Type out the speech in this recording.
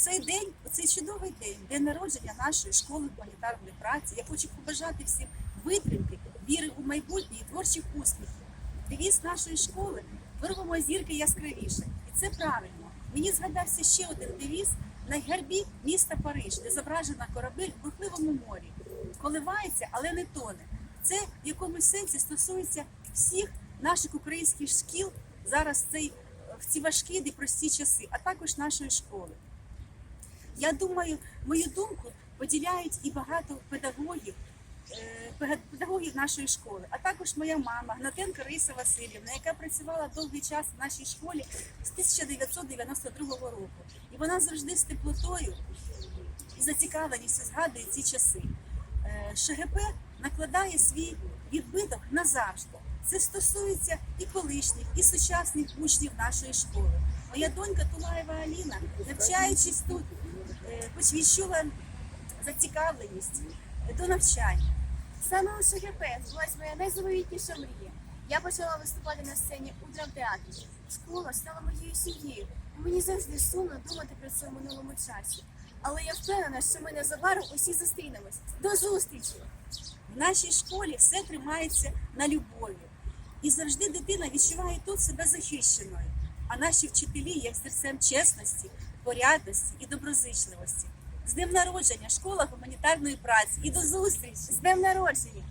цей день, цей чудовий день, день народження нашої школи гуманітарної праці. Я хочу побажати всім витримки, віри у майбутнє і творчих успіхів. Девіз нашої школи вирвемо зірки яскравіше. І це правильно. Мені згадався ще один девіз на гербі міста Париж, де зображена корабель в бурхливому морі. Коливається, але не тоне. Це в якомусь сенсі стосується всіх наших українських шкіл зараз цей в ці важкі і прості часи, а також нашої школи. Я думаю, мою думку поділяють і багато педагогів, е, педагогів нашої школи, а також моя мама Гнатенко Раїса Васильівна, яка працювала довгий час в нашій школі з 1992 року. І вона завжди з теплотою і зацікавленістю згадує ці часи. Е, ШГП накладає свій відбиток назавжди. Це стосується і колишніх, і сучасних учнів нашої школи. Моя донька Тулаєва Аліна, навчаючись тут, хоч відчула зацікавленість до навчання. Саме у ШГП збулась моя найзаповітніша мрія. Я почала виступати на сцені у драмтеатрі. Школа стала моєю сім'єю. і Мені завжди сумно думати про це в минулому часі. Але я впевнена, що ми незабаром усі зустрінемось. До зустрічі! В нашій школі все тримається на любові. І завжди дитина відчуває тут себе захищеною. А наші вчителі є серцем чесності, порядності і доброзичливості. З днем народження, школа гуманітарної праці і до зустрічі! З днем народження!